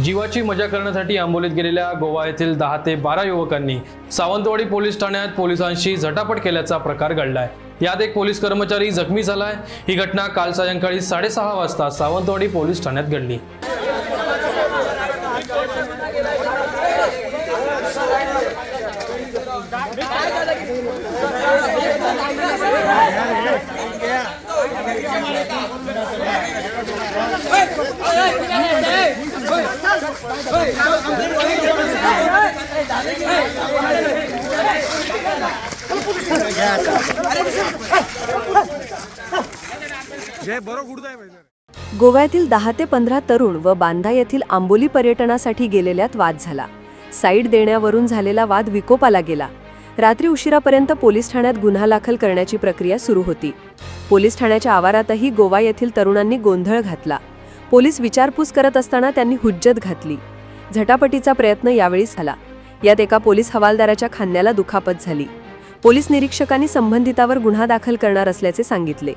जीवाची मजा करण्यासाठी आंबोलीत गेलेल्या गोवा येथील दहा ते बारा युवकांनी सावंतवाडी पोलीस ठाण्यात पोलिसांशी झटापट केल्याचा प्रकार घडलाय. यात एक पोलीस कर्मचारी जखमी झालाय. ही घटना काल सायंकाळी साडेसहा वाजता सावंतवाडी पोलीस ठाण्यात घडली. गोव्यातील दहा ते पंधरा तरुण व बांधा येथील आंबोली पर्यटनासाठी गेलेल्यात वाद झाला. साईड देण्यावरून झालेला वाद विकोपाला गेला. रात्री उशिरापर्यंत पोलीस ठाण्यात गुन्हा दाखल करण्याची प्रक्रिया सुरू होती. पोलीस ठाण्याच्या आवारातही गोवा येथील तरुणांनी गोंधळ घातला. पोलीस विचारपूस करत असताना त्यांनी हुज्जत घातली. झटापटीचा प्रयत्न यावेळी झाला. यात एका पोलीस हवालदाराच्या खांद्याला दुखापत झाली. पोलीस निरीक्षकांनी संबंधितावर गुन्हा दाखल करणार असल्याचे सांगितले.